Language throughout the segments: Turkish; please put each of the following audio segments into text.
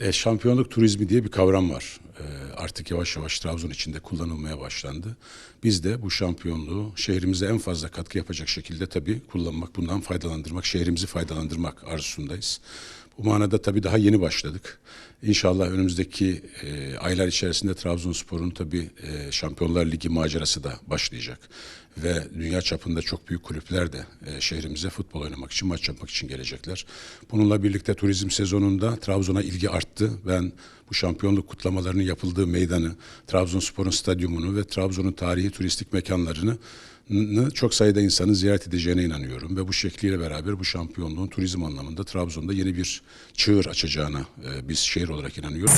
E, şampiyonluk turizmi diye bir kavram var. E, artık yavaş yavaş Trabzon içinde kullanılmaya başlandı. Biz de bu şampiyonluğu şehrimize en fazla katkı yapacak şekilde tabii kullanmak, bundan faydalandırmak, şehrimizi faydalandırmak arzusundayız. Bu manada tabii daha yeni başladık. İnşallah önümüzdeki e, aylar içerisinde Trabzonspor'un tabii e, Şampiyonlar Ligi macerası da başlayacak. Ve dünya çapında çok büyük kulüpler de e, şehrimize futbol oynamak için, maç yapmak için gelecekler. Bununla birlikte turizm sezonunda Trabzon'a ilgi arttı. Ben bu şampiyonluk kutlamalarının yapıldığı meydanı, Trabzonspor'un stadyumunu ve Trabzon'un tarihi turistik mekanlarını çok sayıda insanın ziyaret edeceğine inanıyorum ve bu şekliyle beraber bu şampiyonluğun turizm anlamında Trabzon'da yeni bir çığır açacağına e, biz şehir olarak inanıyoruz.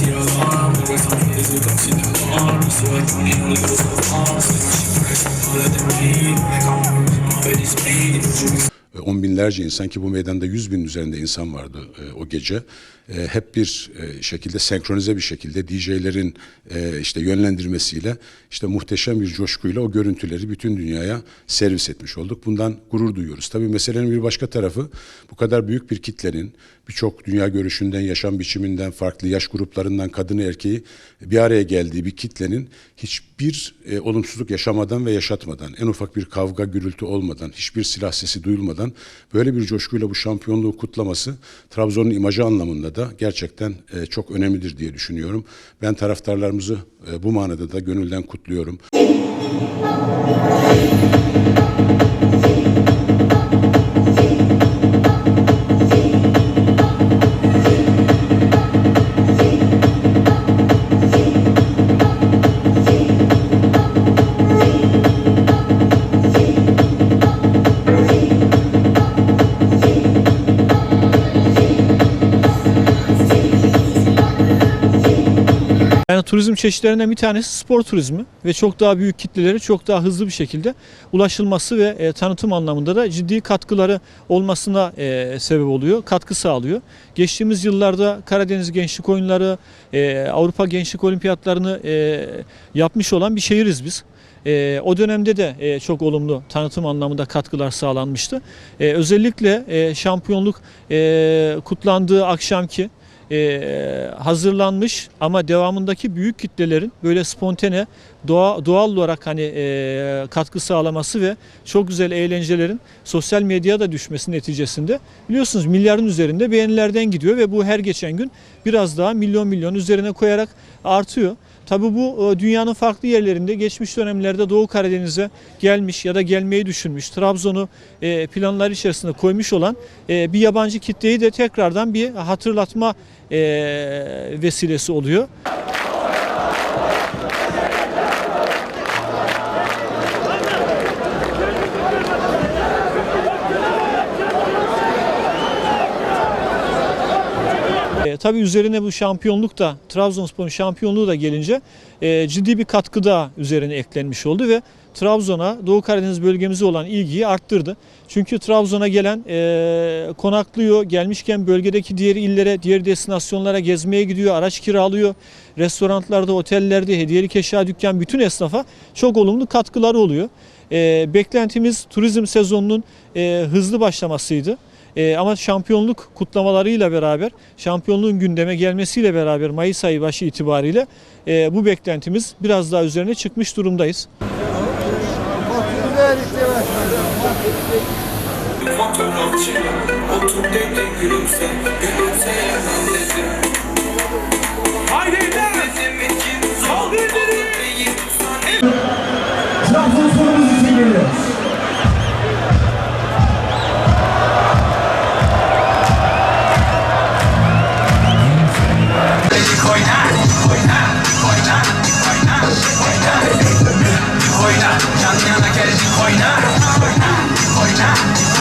Ve on binlerce insan ki bu meydanda yüz bin üzerinde insan vardı e, o gece. E, hep bir e, şekilde senkronize bir şekilde DJ'lerin e, işte yönlendirmesiyle işte muhteşem bir coşkuyla o görüntüleri bütün dünyaya servis etmiş olduk. Bundan gurur duyuyoruz. Tabii meselenin bir başka tarafı bu kadar büyük bir kitlenin birçok dünya görüşünden, yaşam biçiminden, farklı yaş gruplarından kadını erkeği bir araya geldiği bir kitlenin hiçbir e, olumsuzluk yaşamadan ve yaşatmadan, en ufak bir kavga, gürültü olmadan, hiçbir silah sesi duyulmadan böyle bir coşkuyla bu şampiyonluğu kutlaması Trabzon'un imajı anlamında da gerçekten e, çok önemlidir diye düşünüyorum. Ben taraftarlarımızı e, bu manada da gönülden kutluyorum. Turizm çeşitlerinden bir tanesi spor turizmi ve çok daha büyük kitlelere çok daha hızlı bir şekilde ulaşılması ve e, tanıtım anlamında da ciddi katkıları olmasına e, sebep oluyor, katkı sağlıyor. Geçtiğimiz yıllarda Karadeniz Gençlik Oyunları, e, Avrupa Gençlik Olimpiyatlarını e, yapmış olan bir şehiriz biz. E, o dönemde de e, çok olumlu tanıtım anlamında katkılar sağlanmıştı. E, özellikle e, şampiyonluk e, kutlandığı akşamki e, hazırlanmış ama devamındaki büyük kitlelerin böyle spontane doğa, doğal olarak hani e, katkı sağlaması ve çok güzel eğlencelerin sosyal medyada düşmesi neticesinde biliyorsunuz milyarın üzerinde beğenilerden gidiyor ve bu her geçen gün biraz daha milyon milyon üzerine koyarak artıyor. Tabi bu e, dünyanın farklı yerlerinde geçmiş dönemlerde Doğu Karadeniz'e gelmiş ya da gelmeyi düşünmüş, Trabzon'u e, planlar içerisinde koymuş olan e, bir yabancı kitleyi de tekrardan bir hatırlatma vesilesi oluyor. Tabii üzerine bu şampiyonluk da Trabzonspor'un şampiyonluğu da gelince e, ciddi bir katkı da üzerine eklenmiş oldu ve Trabzon'a Doğu Karadeniz bölgemize olan ilgiyi arttırdı. Çünkü Trabzon'a gelen e, konaklıyor, gelmişken bölgedeki diğer illere, diğer destinasyonlara gezmeye gidiyor, araç kiralıyor. Restoranlarda, otellerde, hediyelik eşya dükkan bütün esnafa çok olumlu katkıları oluyor. E, beklentimiz turizm sezonunun e, hızlı başlamasıydı. Ee, ama şampiyonluk kutlamalarıyla beraber, şampiyonluğun gündeme gelmesiyle beraber Mayıs ayı başı itibariyle e, bu beklentimiz biraz daha üzerine çıkmış durumdayız. Fotoğrafçı Otur dedi Gülümse